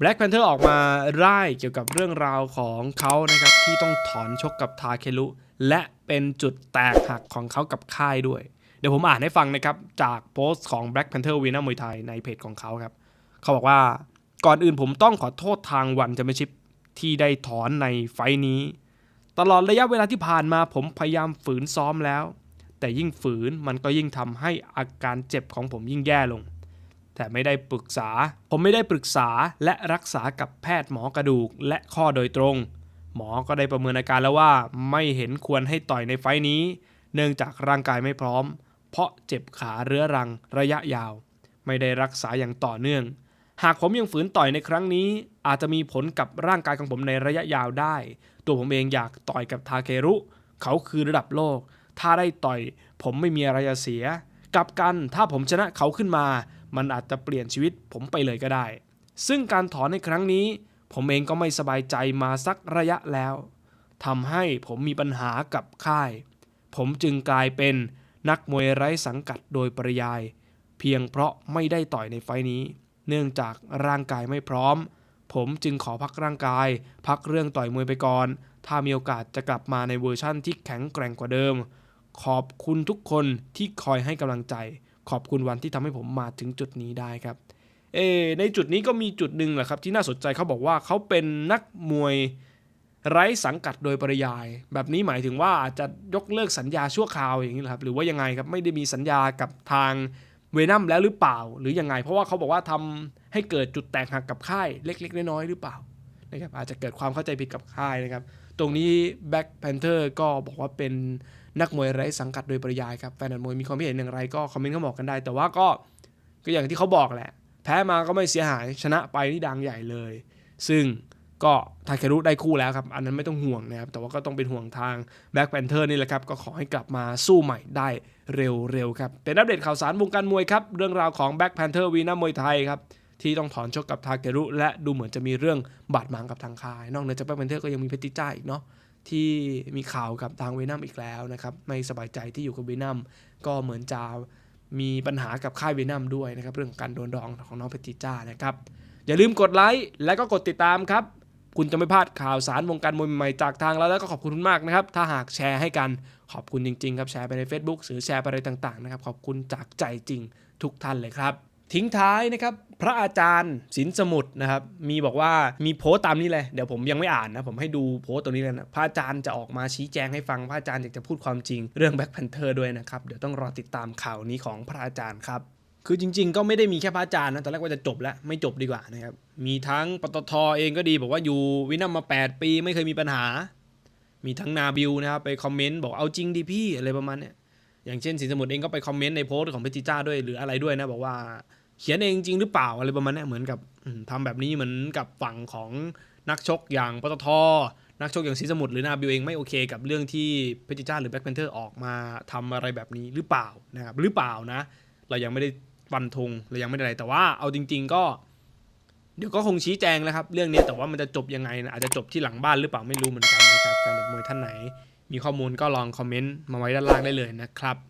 Black Panther ออกมาร่ายเกี่ยวกับเรื่องราวของเขานะครับ ที่ต้องถอนชกกับทาเคลุ และเป็นจุดแตกหักของเขากับค่ายด้วย เดี๋ยวผมอ่านให้ฟังนะครับ จากโพสต์ของ Black Panther วีนามวยไทยในเพจของเขาครับ เขาบอกว่าก่อนอื่นผมต้องขอโทษทางวันจะไม่ชิปที่ได้ถอนในไฟท์นี้ ตลอดระยะเวลาที่ผ่านมาผมพยายามฝืนซ้อมแล้ว แต่ยิ่งฝืนมันก็ยิ่งทำให้อาการเจ็บของผมยิ่งแย่ลง แต่ไม่ได้ปรึกษา ผมไม่ได้ปรึกษาและรักษากับแพทย์หมอกระดูกและข้อโดยตรง หมอก็ได้ประเมินอาการแล้วว่าไม่เห็นควรให้ต่อยในไฟนี้ เนื่องจากร่างกายไม่พร้อม เพราะเจ็บขาเรื้อรังระยะยาว ไม่ได้รักษาอย่างต่อเนื่อง หากผมยังฝืนต่อยในครั้งนี้ อาจจะมีผลกับร่างกายของผมในระยะยาวได้ ตัวผมเองอยากต่อยกับทาเครุ เขาคือระดับโลก ถ้าได้ต่อย ผมไม่มีอะไรจะเสีย กับกันถ้าผมชนะเขาขึ้นมา มันอาจจะเปลี่ยนชีวิตผมไปเลยก็ได้ ซึ่งการถอนในครั้งนี้ ผมเองก็ไม่สบายใจมาสักระยะแล้วทำให้ผมมีปัญหากับค่าย ผมจึงกลายเป็นนักมวยไร้สังกัดโดยปริยาย เพียงเพราะไม่ได้ต่อยในไฟนี้ เนื่องจากร่างกายไม่พร้อม ผมจึงขอพักร่างกาย พักเรื่องต่อยมวยไปก่อน ถ้ามีโอกาสจะกลับมาในเวอร์ชั่นที่แข็งแกร่งกว่าเดิม ขอบคุณทุกคนที่คอยให้กำลังใจ ขอบคุณวันที่ทำให้ผมมาถึงจุดนี้ได้ครับเอในจุดนี้ก็มีจุดหนึ่งแหละครับที่น่าสนใจเขาบอกว่าเขาเป็นนักมวยไร้สังกัดโดยปริยาย แบบนี้หมายถึงว่าอาจจะยกเลิกสัญญาชั่วคราวอย่างนี้หรอครับหรือว่ายังไงครับไม่ได้มีสัญญากับทางเวนัมแล้วหรือเปล่า หรือยังไง เพราะว่าเขาบอกว่าทำให้เกิดจุดแตกหักกับค่ายเล็ก ๆ น้อยๆหรือเปล่านะครับอาจจะเกิดความเข้าใจผิดกับค่ายนะครับ ตรงนี้ Black Panther ก็บอกว่าเป็นนักมวยไร้สังกัดโดยปริยายครับ แฟนมวยมีความคิดเห็นอย่างไรก็คอมเมนต์เข้าบอกกันได้ แต่ว่าก็ก็อย่างที่เขาบอกแหละ แพ้มาก็ไม่เสียหายชนะไปนี่ดังใหญ่เลย ซึ่งก็ทาเครุได้คู่แล้วครับ อันนั้นไม่ต้องห่วงนะครับ แต่ว่าก็ต้องเป็นห่วงทาง Black Panther นี่แหละครับ ก็ขอให้กลับมาสู้ใหม่ได้เร็วๆครับ เป็นอัปเดตข่าวสารวงการมวยครับ เรื่องราวของ Black Panther วีนามวยไทยครับ ที่ต้องถอนชกกับทาเครุ และดูเหมือนจะมีเรื่องบาดหมางกับทางค่าย นอกเหนือจาก Black Panther ก็ยังมีเพชรติจ้าอีกเนาะที่มีข่าวกับทางเวนัมอีกแล้วนะครับไม่สบายใจที่อยู่กับเวนัมก็เหมือนจะมีปัญหากับค่ายเวนัมด้วยนะครับเรื่องการโดนดองของน้องเพชรติจ้านะครับอย่าลืมกดไลค์และก็กดติดตามครับ คุณจะไม่พลาดข่าวสารวงการมวยใหม่จากทางเราแล้วก็ขอบคุณมากนะครับ ถ้าหากแชร์ให้กันขอบคุณจริงๆครับแชร์ไปใน Facebook หรือแชร์ไปอะไรต่างๆนะครับขอบคุณจากใจจริงทุกท่านเลยครับ ทิ้งท้ายนะครับพระอาจารย์สินสมุทรนะครับมีบอกว่ามีโพสต์ตามนี้เลยเดี๋ยวผมยังไม่อ่านนะผมให้ดูโพสต์ตรงนี้เลยนะพระอาจารย์จะออกมาชี้แจงให้ฟังพระอาจารย์อยากจะพูดความจริงเรื่องแบ็คแพนเทอร์ด้วยนะครับเดี๋ยวต้องรอติดตามข่าวนี้ของพระอาจารย์ครับคือจริง ๆ ก็ไม่ได้มีแค่พระอาจารย์นะตอนแรกว่าจะจบแล้วไม่จบดีกว่านะครับมีทั้งปตทเองก็ดีบอกว่าอยู่วินัมมา 8 ปีไม่เคยมีปัญหา มีทั้งนาบิลนะครับไปคอมเมนต์บอกเอาจริงดิพี่อะไรประมาณเนี้ย อย่างเช่นสินสมุทรเองก็ไปคอมเมนต์ในโพสต์ของเพชรจิจ้าด้วยหรืออะไรด้วยนะบอกว่าเขียนเองจริงหรือเปล่าอะไรประมาณนี้เหมือนกับอืมทำแบบนี้เหมือนกับฝั่งของนักชกอย่างปตทนักชกอย่างสินสมุทรหรือนาบิวเองไม่โอเคกับเรื่องที่เพชรจิจ้าหรือแบ็คแพนเทอร์ออกมาทำอะไรแบบนี้หรือเปล่านะครับหรือเปล่านะ เรายังไม่ได้ฟันธงเรายังไม่ได้อะไรแต่ว่าเอาจริง ๆ ก็ เดี๋ยวก็คงชี้แจงแล้วครับ เรื่องนี้แต่ว่ามันจะจบยังไงนะอาจจะจบที่หลังบ้านหรือเปล่าไม่รู้เหมือนกันนะครับแฟนมวยท่านไหน มีข้อมูลก็ลองคอมเมนต์มาไว้ด้านล่างได้เลยนะครับ